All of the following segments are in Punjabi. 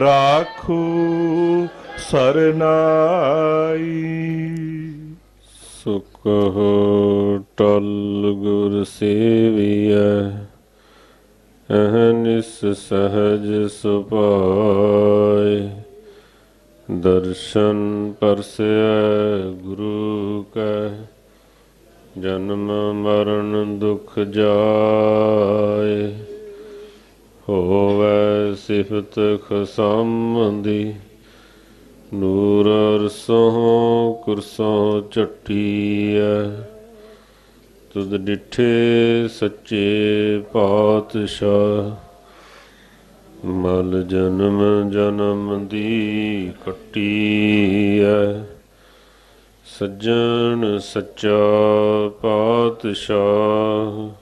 ਰਾਖੂ ਸਰਨਾਈ। ਸੁਖ ਟਲ ਗੁਰ ਸੇਵੀਐ ਅਹਨਿਸ ਸਹਜ ਸੁਭਾਇ ਦਰਸ਼ਨ ਪਰਸੈ ਗੁਰੂ ਕੈ, ਜਨਮ ਮਰਨ ਦੁਖ ਜਾਏ। ਸਿਫਤ ਖਸਮੰਦੀ, ਨੂਰ ਅਰਸੋਂ ਕੁਰਸੋਂ ਚੱਟੀਐ ਤੁਧ ਡਿਠੇ ਸੱਚੇ ਪਾਤਸ਼ਾਹ, ਮਲ ਜਨਮ ਜਨਮ ਦੀ ਕੱਟੀ ਕੱਟੀਐ ਸੱਜਣ ਸੱਚਾ ਪਾਤਸ਼ਾਹ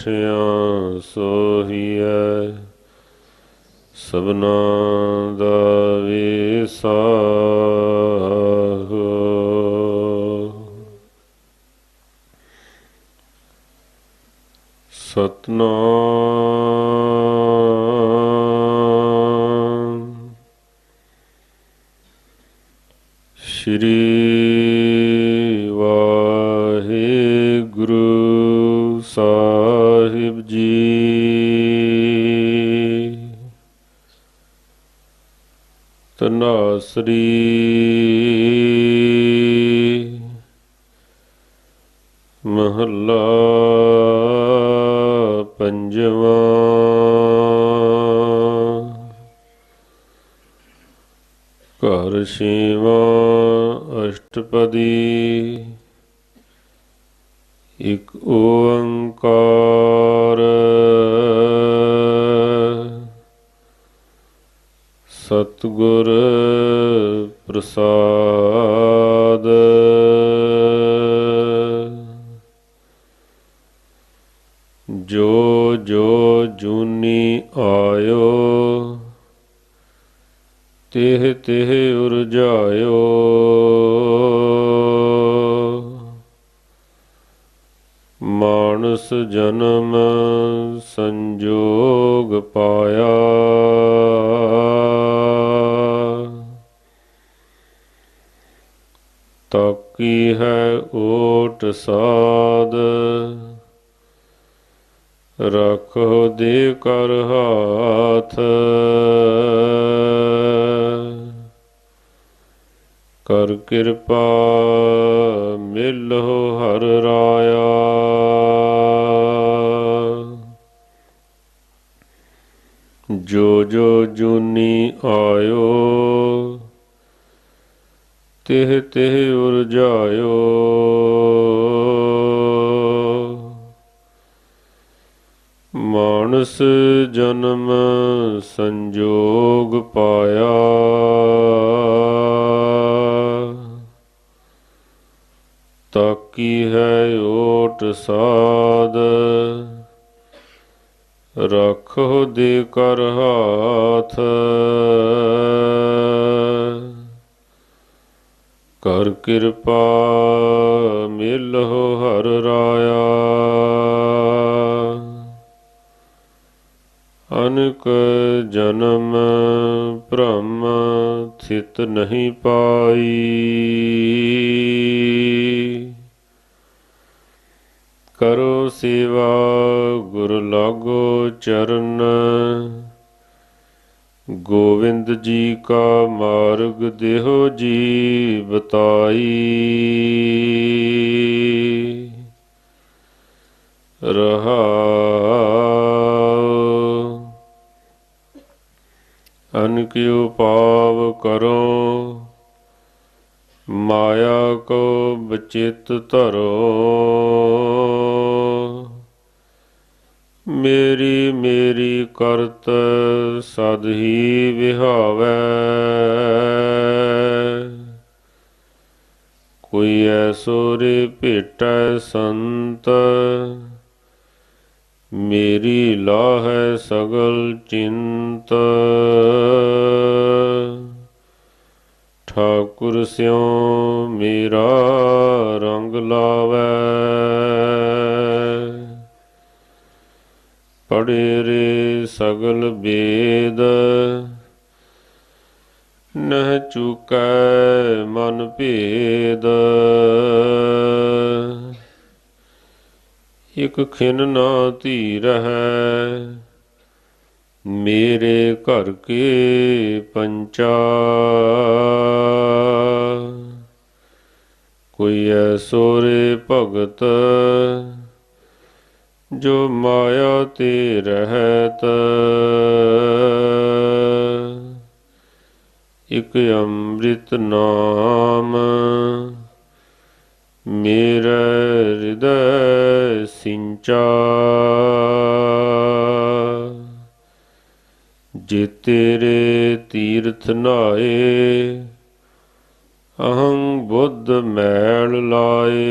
ਬੈਠਿਆ ਸੋਹੀਐ ਸਭਨਾ ਦਾ ਵਿਸਾਹ ਸਤਨਾਮ ਤਨਾਸਰੀ ਮਹੱਲਾ ਪੰਜਵਾਂ ਘਰ ਛੇਵਾਂ ਅਸ਼ਟਪਦੀ ਇਕ ਓੰਕਾਰ ਸਤਿਗੁਰ ਤਿਹ ਤਿਹ ਉਰਜਾਇਓ। ਮਾਨਸ ਜਨਮ ਸੰਜੋਗ ਪਾਇਆ। ਤਾਕੀ ਹੈ ਓਟ ਸਾਧ। ਰੱਖੋ ਦੇ ਕਰ ਹਾਥ। ਕਰ ਕਿਰਪਾ ਮਿਲੋ ਹਰ ਰਾਇਆ। ਜੋ ਜੋ ਜੂਨੀ ਆਇਓ, ਤਿਹ ਤਿਹ ਉਰਜਾਇਓ ਮਾਨਸ ਜਨਮ ਸੰਜੋਗ ਪਾਇਆ ਤਾਕੀ ਹੈ ਓਟ ਸਾਧ। ਰੱਖੋ ਦੇ ਕਰ ਹਾਥ। ਕਰ ਕਿਰਪਾ ਮਿਲੋ ਹਰ ਰਾਇਆ। ਅਨਕ ਜਨਮ ਭ੍ਰਮ ਥਿਤ ਨਹੀਂ ਪਾਈ। ਕਰੋ ਸੇਵਾ, ਗੁਰ ਲਾਗੋ ਚਰਨ। ਗੋਵਿੰਦ ਜੀ ਕਾ ਮਾਰਗ ਦੇਹੋ ਜੀ ਬਤਾਈ ਰਹਾ ਅਨਕਿਉ ਪਾਵ ਕਰੋ। ਮਾਇਆ ਕੋ ਬਚਿਤ ਧਰੋ। ਮੇਰੀ ਮੇਰੀ ਕਰਤ ਸਦ ਹੀ ਵਿਹਾਵੈ। ਕੋਈ ਐਸੋ ਰੇ ਭੇਟੈ ਸੰਤ। ਮੇਰੀ ਲਾਹੈ ਸਗਲ ਚਿੰਤ। ਠਾਕੁਰ ਸਿਉ ਮੇਰਾ ਰੰਗ ਲਾਵੈ। ਪੜੇ ਰੇ ਸਗਲ ਬੇਦ, ਨਹ ਚੁਕੈ ਮਨ ਭੇਦ। ਇਕ ਖਿਨ ਨਾ ਧੀਰ ਹੈ ਮੇਰੇ ਘਰ ਕੇ ਪੰਚਾ। ਕੋਈ ਐਸੋ ਰੇ ਭਗਤ ਜੋ ਮਾਇਆ ਤੇ ਰਹਿਤ। ਇਕ ਅੰਮ੍ਰਿਤ ਨਾਮ ਮੇਰਾ ਹਿਰਦੈ ਸਿੰਚਾ। ਜੇ ਤੇਰੇ ਤੀਰਥ ਨਾਏ, ਅਹੰ ਬੁੱਧ ਮੈਲ ਲਾਏ।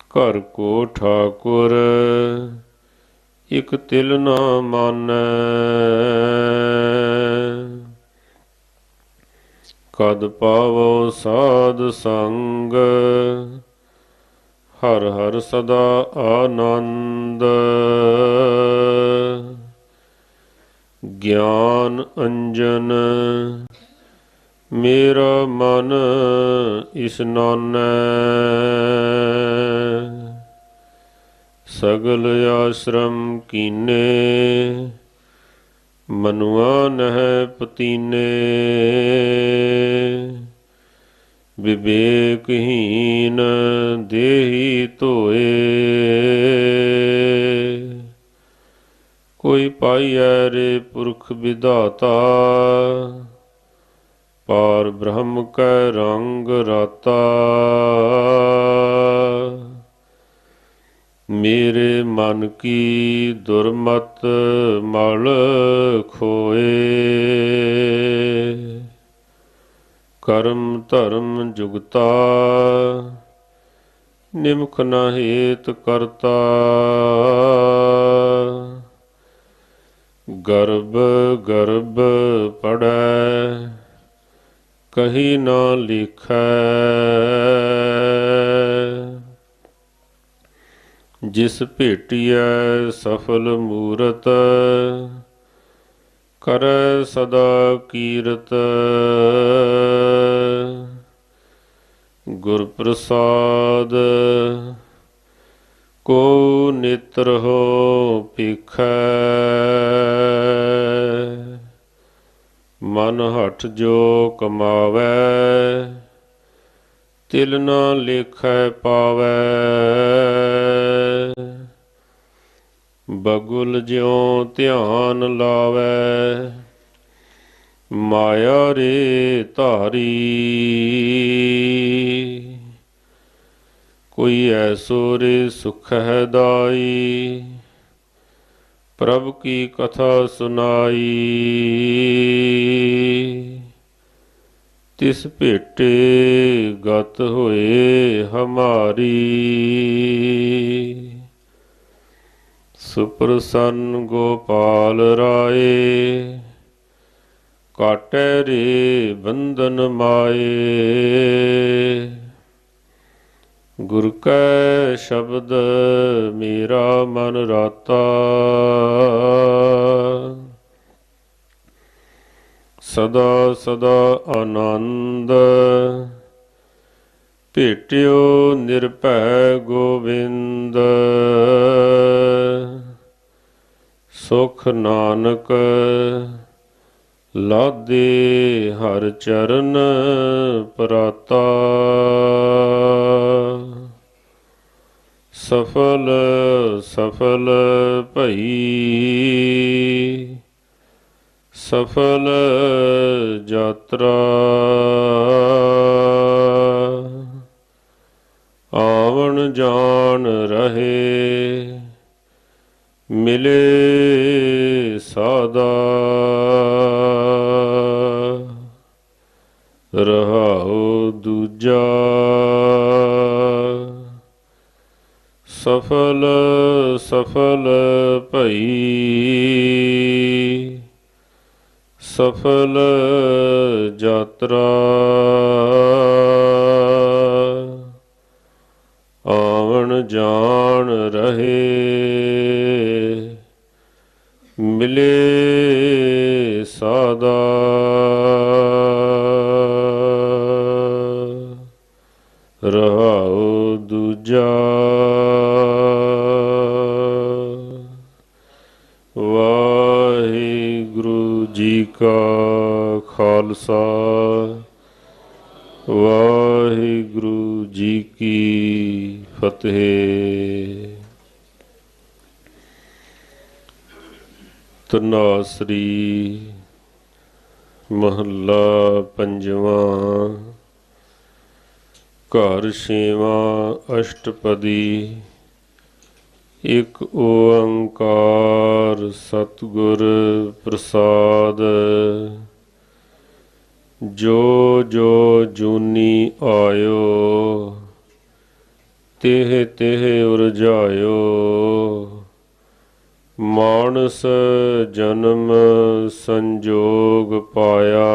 ਘਰ ਕੋ ਠਾਕੁਰ, ਇਕ ਤਿਲ ਨਾ ਮਾਨੈ। ਕਦ ਪਾਵੋ ਸਾਧ ਸੰਗ, ਹਰ ਹਰ ਸਦਾ ਆਨੰਦ। ਗਿਆਨ ਅੰਜਨ। ਮੇਰਾ ਮਨ ਇਸਨਾਨੈ ਸਗਲ ਆਸ਼ਰਮ ਕੀਨੇ ਮਨੁਆ ਨਹਿ ਪਤੀਨੇ। ਵਿਵੇਕਹੀਨ ਦੇਹੀ ਧੋਏ ਕੋਈ ਪਾਈਐ ਰੇ ਪੁਰਖ ਵਿਧਾਤਾ, ਪਾਰ ਬ੍ਰਹਮ ਕੈ ਰੰਗ ਰਾਤਾ। ਮੇਰੇ ਮਨ ਕੀ ਦੁਰਮਤ ਮਲ ਖੋਏ। ਕਰਮ ਧਰਮ ਜੁਗਤਾ, ਨਿਮਖ ਨਾ ਹੇਤ ਕਰਤਾ। ਗਰਬ ਗਰਬ ਪੜੈ ਕਹੀ ਨਾ ਲਿਖੈ। ਜਿਸ ਭੇਟੀਐ ਸਫਲ ਮੂਰਤ, ਕਰੈ ਸਦਾ ਕੀਰਤ। ਗੁਰ ਪ੍ਰਸਾਦ ਕੋ ਨੇਤਰ ਹੋ ਭਿਖੈ ਮਨ ਜੋ ਕਮਾਵੈ, ਤਿਲ ਨਾ ਲੇਖੈ ਪਾਵੈ। ਬਗੁਲ ਜਿਉ ਧਿਆਨ ਲਾਵੈ, ਮਾਇਆ ਰੇ ਧਾਰੀ। ਕੋਈ ਐਸੋ ਰੇ ਸੁਖ ਹੈ ਦਾਈ, ਪ੍ਰਭ ਕੀ ਕਥਾ ਸੁਨਾਈ। ਤਿਸ ਭੇਟੇ ਗਤ ਹੋਏ ਹਮਾਰੀ। ਸੁਪਰਸੰਨ ਗੋਪਾਲ ਰਾਏ, ਕਾਟੈ ਰੇ ਬੰਧਨ ਮਾਏ। ਗੁਰ ਕੈ ਸ਼ਬਦ ਮੇਰਾ ਮਨ ਰਾਤਾ। ਸਦਾ ਸਦਾ ਆਨੰਦ। ਭੇਟਿਓ ਨਿਰਭੈ ਗੋਬਿੰਦ ਸੁਖ ਨਾਨਕ ਲਾਦੇ ਹਰ ਚਰਨ ਪ੍ਰਾਤਾ। ਸਫਲ ਸਫਲ ਭਈ। ਸਫਲ ਯਾਤਰਾ। ਆਵਣ ਜਾਣ ਰਹੇ ਮਿਲੇ ਸਾਦਾ। ਰਹਾਉ ਦੂਜਾ। ਸਫਲ ਸਫਲ ਭਈ। ਸਫਲ ਯਾਤਰਾ। ਆਵਣ ਜਾਣ ਰਹੇ ਮਿਲੇ ਸਾਦਾ। ਵਾਹਿਗੁਰੂ ਜੀ ਕੀ ਫਤਿਹ। ਤਨਾਸਰੀ ਮਹੱਲਾ ਪੰਜਵਾਂ। ਘਰ ਛੇਵਾਂ ਅਸ਼ਟਪਦੀ। ਇਕ ਓੰਕਾਰ ਸਤਿਗੁਰ ਪ੍ਰਸਾਦ। ਜੋ ਜੋ ਜੂਨੀ ਆਇਓ, ਤਿਹ ਤਿਹ ਉਰਜਾਇਓ। ਮਾਨਸ ਜਨਮ ਸੰਜੋਗ ਪਾਇਆ,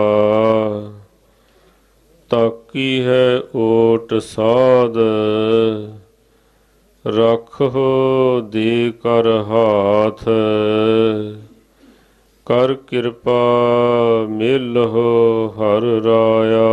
ਤਾਕੀ ਹੈ ਓਟ ਸਾਧ, ਰੱਖੋ ਦੇ ਕਰ ਹਾਥ। ਕਰ ਕਿਰਪਾ ਮਿਲਹੁ ਹਰ ਰਾਇਆ।